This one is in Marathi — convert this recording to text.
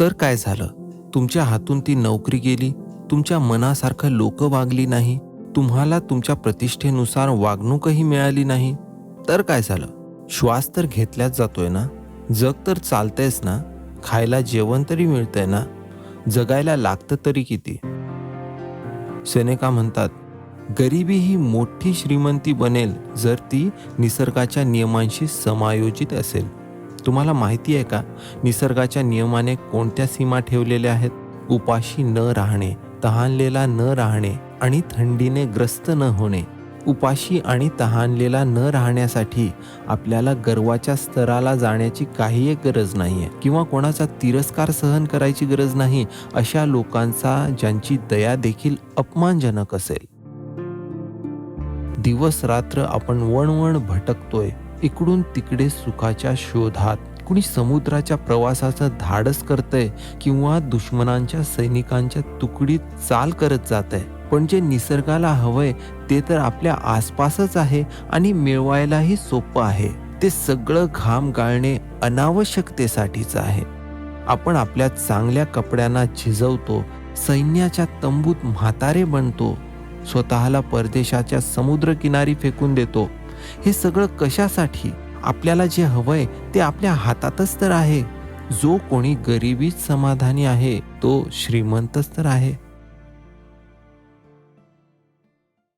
तर काय झालं? तुमच्या हातून ती नोकरी गेली? तुमच्या मनासारखं लोक वागली नाही? तुम्हाला तुमच्या प्रतिष्ठेनुसार वागणूकही मिळाली नाही? तर काय झालं? श्वास तर घेतल्याच जातोय ना? जग तर चालतंयच ना? खायला जेवण तरी मिळतंय ना? जगायला लागतं तरी किती? सेनेका म्हणतात गरिबी ही मोठी श्रीमंती बनेल जर ती निसर्गाच्या नियमांशी समायोजित असेल. तुम्हाला माहिती आहे का? निसर्गाच्या नियमाने कोणत्या सीमा ठेवलेल्या आहेत? उपाशी न राहणे तहानलेला न राहणे आणि थंडीने ग्रस्त न होणे. उपाशी आणि तहानलेला न राहण्यासाठी आपल्याला गर्वाच्या स्तराला जाण्याची काही एक गरज नाही आहे किंवा कोणाचा तिरस्कार सहन करायची गरज नाही अशा लोकांचा ज्यांची दया देखील अपमानजनक असेल. दिवस रात्र आपण वणवण भटकतोय. इकडून तिकडे सुखाच्या शोधात कुणी समुद्राच्या प्रवासाचं धाडस करतंय किंवा दुश्मनांच्या सैनिकांच्या तुकडीत चाल करत जात आहे पण जे निसर्गाला हवंय ते तर आपल्या आसपासच आहे आणि मिळवायलाही सोपं आहे. ते सगळं घाम गाळणे अनावश्यकतेसाठीच आहे. आपण आपल्या चांगल्या कपड्यांना झिजवतो सैन्याच्या तंबूत म्हातारे बनतो स्वतःला परदेशाच्या समुद्रकिनारी फेकून देतो. हे सगळं कशासाठी? आपल्याला जे हवंय ते आपल्या हातातच तर आहे. जो कोणी गरिबीत समाधानी आहे तो श्रीमंतच तर आहे.